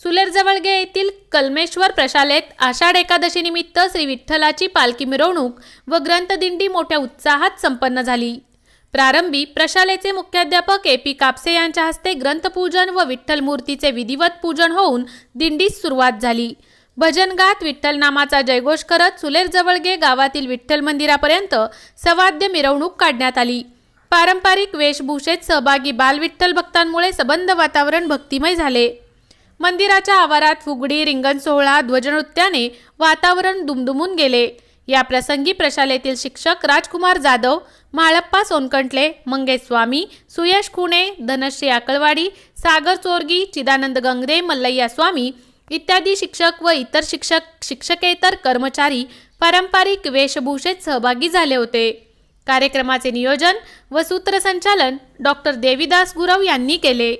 सुलेरजवळगे येथील कलमेश्वर प्रशालेत आषाढ एकादशीनिमित्त श्री विठ्ठलाची पालखी मिरवणूक व ग्रंथदिंडी मोठ्या उत्साहात संपन्न झाली. प्रारंभी प्रशालेचे मुख्याध्यापक ए पी कापसे यांच्या हस्ते ग्रंथपूजन व विठ्ठल मूर्तीचे विधिवत पूजन होऊन दिंडीस सुरुवात झाली. भजन गात विठ्ठल नामाचा जयघोष करत सुलेरजवळगे गावातील विठ्ठल मंदिरापर्यंत सवाद्य मिरवणूक काढण्यात आली. पारंपरिक वेशभूषेत सहभागी बालविठ्ठल भक्तांमुळे सबंध वातावरण भक्तिमय झाले. मंदिराच्या आवारात फुगडी रिंगण सोहळा ध्वजनृत्याने वातावरण दुमदुमून गेले. या प्रसंगी प्रशालेतील शिक्षक राजकुमार जाधव माळप्पा सोनकंटले मंगेश स्वामी सुयश खुणे धनश्री आकळवाडी सागर चोरगी चिदानंद गंगरे मल्लय्या स्वामी इत्यादी शिक्षक व इतर शिक्षक शिक्षकेतर कर्मचारी पारंपरिक वेशभूषेत सहभागी झाले होते. कार्यक्रमाचे नियोजन व सूत्रसंचालन डॉक्टर देवीदास गुरव यांनी केले.